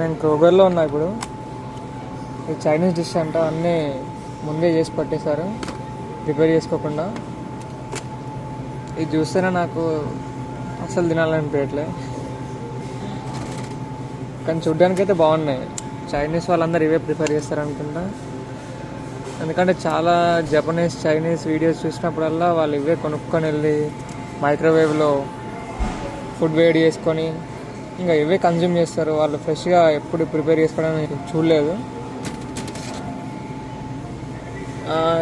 నేను క్రోగర్లో ఉన్నా ఇప్పుడు. ఈ చైనీస్ డిష్ అంట అన్నీ ముందే చేసి పట్టేశారు. ప్రిపేర్ చేసుకోకుండా. ఇది చూస్తేనే నాకు అసలు తినాలనిపించట్లే. కానీ చూడ్డానికైతే బాగున్నాయి. చైనీస్ వాళ్ళందరూ ఇవే ప్రిఫర్ చేస్తారు అనుకుంటా ఎందుకంటే చాలా జపనీస్ చైనీస్ వీడియోస్ చూసినప్పుడల్లా వాళ్ళు ఇవే కొనుక్కొని వెళ్ళి మైక్రోవేవ్లో ఫుడ్ వేడి చేసుకొని ఇంకా ఇవే కన్జ్యూమ్ చేస్తారు. వాళ్ళు ఫ్రెష్గా ఎప్పుడు ప్రిపేర్ చేసుకోవడం చూడలేదు.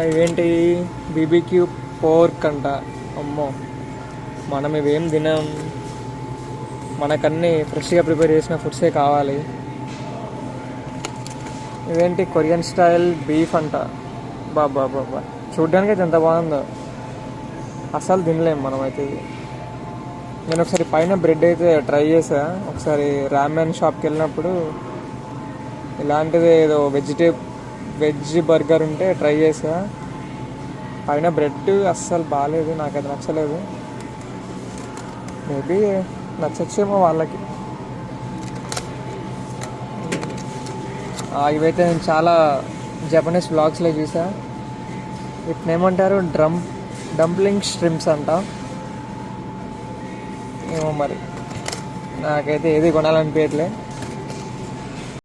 ఇవేంటి? బీబీక్యూ పోర్క్ అంట. అమ్మో. మనం ఇవేం తినాం? మనకన్నీ ఫ్రెష్గా ప్రిపేర్ చేసిన ఫుడ్సే కావాలి. ఇదేంటి కొరియన్ స్టైల్ బీఫ్ అంట. బాబా బాబా చూడ్డానికి అయితే ఎంత బాగుందో. అసలు తినలేం మనమైతే ఇది నేను ఒకసారి పైన బ్రెడ్ అయితే ట్రై చేసా ఒకసారి రామెన్ షాప్కి వెళ్ళినప్పుడు ఇలాంటిది ఏదో వెజిటే వెజ్ బర్గర్ ఉంటే ట్రై చేసా పైన బ్రెడ్ అస్సలు బాగాలేదు నాకు అది నచ్చలేదు. మేబీ నచ్చచ్చేమో వాళ్ళకి. ఇవైతే నేను చాలా జపనీస్ బ్లాగ్స్లో చూసా వీటిని ఏమంటారు? డ్రమ్ డంప్లింగ్ స్ట్రిమ్స్ అంట. ఏమో మరి. నాకైతే ఏది కొనాలనిపించట్లే